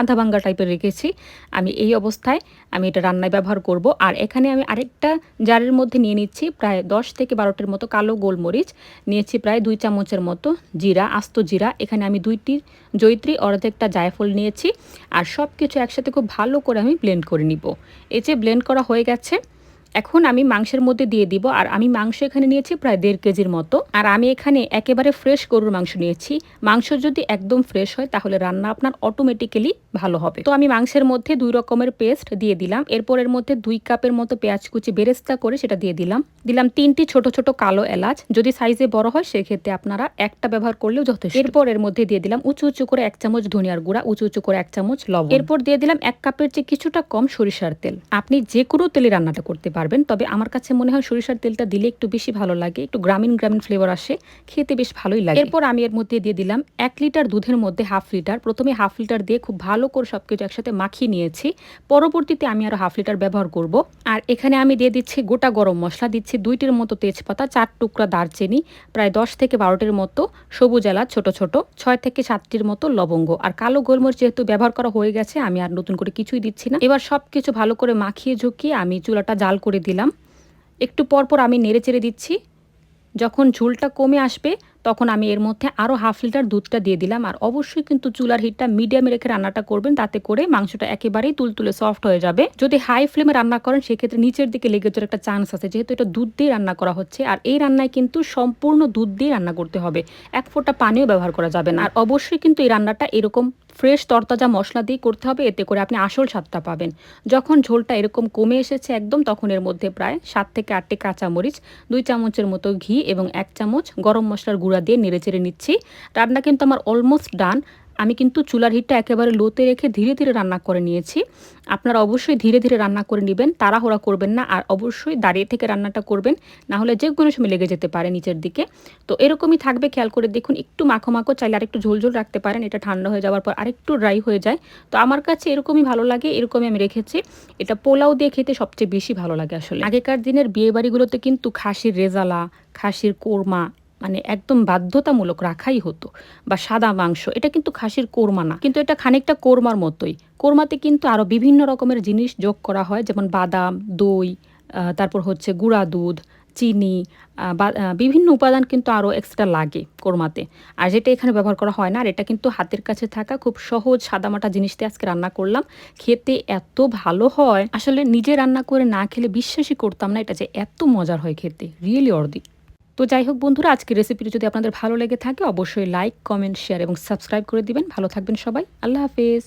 আধা ভাঙ্গা টাইপের রেখেছি। আমি এই অবস্থায় আমি এটা রান্নায় ব্যবহার করব। আর এখানে আমি আরেকটা জারের মধ্যে নিয়ে নিচ্ছি প্রায় দশ থেকে বারোটির মতো কালো গোলমরিচ। নিয়েছি প্রায় দুই চামচের মতো জিরা, আস্ত জিরা। এখানে আমি দুইটি জৈত্রী অর্ধেকটা জায়ফল নিয়েছি। আর সব কিছু একসাথে খুব ভালো করে আমি ব্লেন্ড করে নিব। এই যে ব্লেন্ড করা হয়ে গেছে এখন আমি মাংসের মধ্যে দিয়ে দিব, আর আমি মাংস এখানে নিয়েছি প্রায় দেড় কেজির মতো। আর আমি এখানে একেবারে ফ্রেশ গরুর মাংস নিয়েছি। মাংস যদি একদম ফ্রেশ হয়, তাহলে রান্না আপনার অটোমেটিক্যালি ভালো হবে। তো আমি মাংসের মধ্যে দুই রকমের পেস্ট দিয়ে দিলাম। এরপর এর মধ্যে দুই কাপের মতো পেঁয়াজ কুচি বেরেস্তা করে সেটা দিয়ে দিলাম। দিলাম তিনটি ছোট ছোট কালো এলাচ। যদি সাইজে বড় হয়, সেক্ষেত্রে আপনারা একটা ব্যবহার করলেও যথেষ্ট। এরপর এর মধ্যে দিয়ে দিলাম উঁচু উঁচু করে এক চামচ ধনিয়ার গুঁড়া, উঁচু উঁচু করে এক চামচ লবণ। এরপর দিয়ে দিলাম এক কাপের চেয়ে কিছুটা কম সরিষার তেল। আপনি যে কোনো তেলে রান্নাটা করতে পারবেন। তবে আমার কাছে মনে হয় সরিষার তেলটা দিলে একটু বেশি ভালো লাগে, একটু গ্রামীণ গ্রামীণ ফ্লেভার আসে, খেতে বেশ ভালোই লাগে। এরপর আমি এর মধ্যে দিয়ে দিলাম এক লিটার দুধের মধ্যে হাফ লিটার প্রথমে হাফ লিটার দিয়ে খুব ভালো করে সবকিছু একসাথে মাখিয়ে নিয়েছি। পরবর্তীতে আমি আরও হাফ লিটার ব্যবহার করব। আর এখানে আমি দিয়ে দিচ্ছি গোটা গরম মশলা, দিচ্ছি দুইটির মতো তেজপাতা, চার টুকরা দারচিনি, প্রায় দশ থেকে বারোটির মতো সবুজ এলাচ ছোট ছোট, ছয় থেকে সাতটির মতো লবঙ্গ। আর কালো গোলমরিচ যেহেতু ব্যবহার করা হয়ে গেছে, আমি আর নতুন করে কিছুই দিচ্ছি না। এবার সব কিছু ভালো করে মাখিয়ে ঝুঁকিয়ে আমি চুলাটা জাল করে দিলাম। একটু পরপর আমি নেড়ে চেড়ে দিচ্ছি। যখন ঝোলটা কমে আসবে, তখন আমি এর মধ্যে আরও হাফ লিটার দুধটা দিয়ে দিলাম। আর অবশ্যই কিন্তু চুলার হিটটা মিডিয়ামে রেখে রান্নাটা করবেন, তাতে করে মাংসটা একেবারেই তুলতুলে সফট হয়ে যাবে। যদি হাই ফ্লেমে রান্না করেন, সেক্ষেত্রে নিচের দিকে লেগে যাওয়ার একটা চান্স আছে। যেহেতু এটা দুধ দিয়ে রান্না করা হচ্ছে, আর এই রান্নায় কিন্তু সম্পূর্ণ দুধ দিয়ে রান্না করতে হবে। এক ফোঁটা পানিও ব্যবহার করা যাবে না। আর অবশ্যই কিন্তু এই রান্নাটা এরকম ফ্রেশ তরতাজা মশলা দিয়ে করতে হবে, এতে করে আপনি আসল স্বাদটা পাবেন। যখন ঝোলটা এরকম কমে এসেছে একদম, তখন এর মধ্যে প্রায় সাত থেকে আটটি কাঁচামরিচ, দুই চামচের মতো ঘি এবং এক চামচ গরম মশলার গুঁড়া দিয়ে নেড়ে চেড়ে নিচ্ছি। রান্না কিন্তু আমার অলমোস্ট ডান আমি কিন্তু চুলার হিটটা একেবারে লোতে রেখে ধীরে ধীরে রান্না করে নিয়েছি। আপনারা অবশ্যই ধীরে ধীরে রান্না করে নেবেন, তাড়াহুড়া করবেন না, আর অবশ্যই দাঁড়িয়ে থেকে রান্নাটা করবেন, না হলে যে কোনো সময় লেগে যেতে পারে নিচের দিকে। তো এরকমই থাকবে, খেয়াল করে দেখুন, একটু মাখো মাখো চাইলে আরেকটু ঝোল ঝোল রাখতে পারেন, এটা ঠান্ডা হয়ে যাওয়ার পর আরেকটু ড্রাই হয়ে যায়। তো আমার কাছে এরকমই ভালো লাগে, এরকমই আমি রেখেছি। এটা পোলাও দিয়ে খেতে সবচেয়ে বেশি ভালো লাগে আসলে। আগেকার দিনের বিয়েবাড়িগুলোতে কিন্তু খাসির রেজালা, খাসির কোরমা মানে একদম বাধ্যতামূলক রাখাই হতো বা সাদা মাংস, এটা কিন্তু খাসির কোরমা না। কিন্তু এটা খানিকটা কোরমার মতোই। কোরমাতে কিন্তু আরও বিভিন্ন রকমের জিনিস যোগ করা হয়, যেমন বাদাম, দই তারপর হচ্ছে গুঁড়া দুধ, চিনি বা বিভিন্ন উপাদান কিন্তু আরও এক্সট্রা লাগে কোরমাতে। আর যেটা এখানে ব্যবহার করা হয় না, আর এটা কিন্তু হাতের কাছে থাকা খুব সহজ সাদামাটা জিনিস দিয়ে আজকে রান্না করলাম। খেতে এত ভালো হয়। আসলে নিজে রান্না করে না খেলে বিশ্বাসই করতাম না এটা যে এত মজার হয় খেতে রিয়েলি অর্দি তো যাই হোক বন্ধুরা, আজকের রেসিপিটি যদি আপনাদের ভালো লেগে থাকে, অবশ্যই লাইক কমেন্ট শেয়ার এবং সাবস্ক্রাইব করে দিবেন। ভালো থাকবেন সবাই। আল্লাহ হাফেজ।